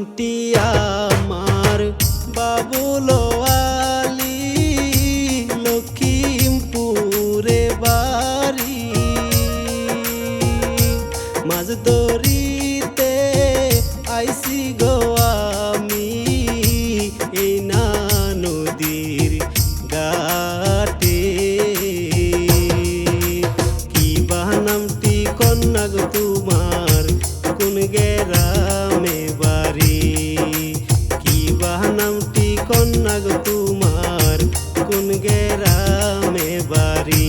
নামটি আমার বাবুলোয়ালি লক্ষ্মীমপুরে বাড়ি। মাঝ দরিতে আইসি গো তোমার কোন গেরামে বাড়ি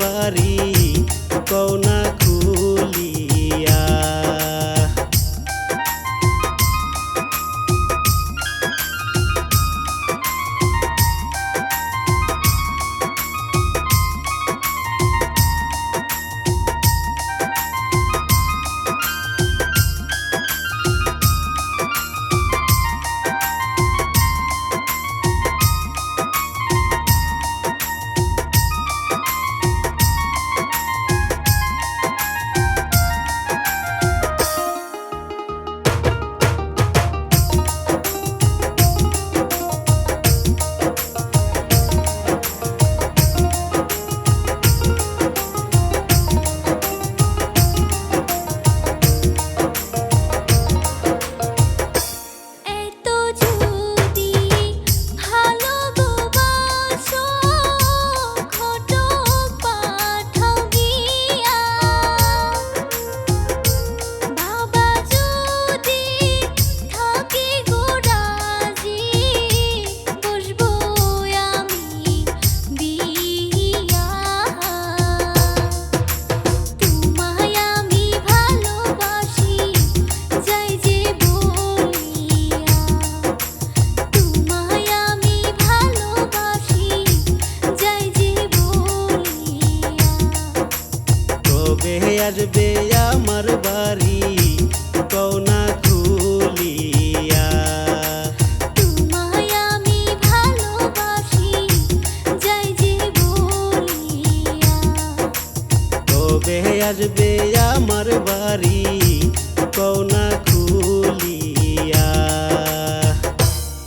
বাড়ি কৌনা আসবে আমার বাড়ি কৌনা খুলিয়া আমার বাড়ি কৌনা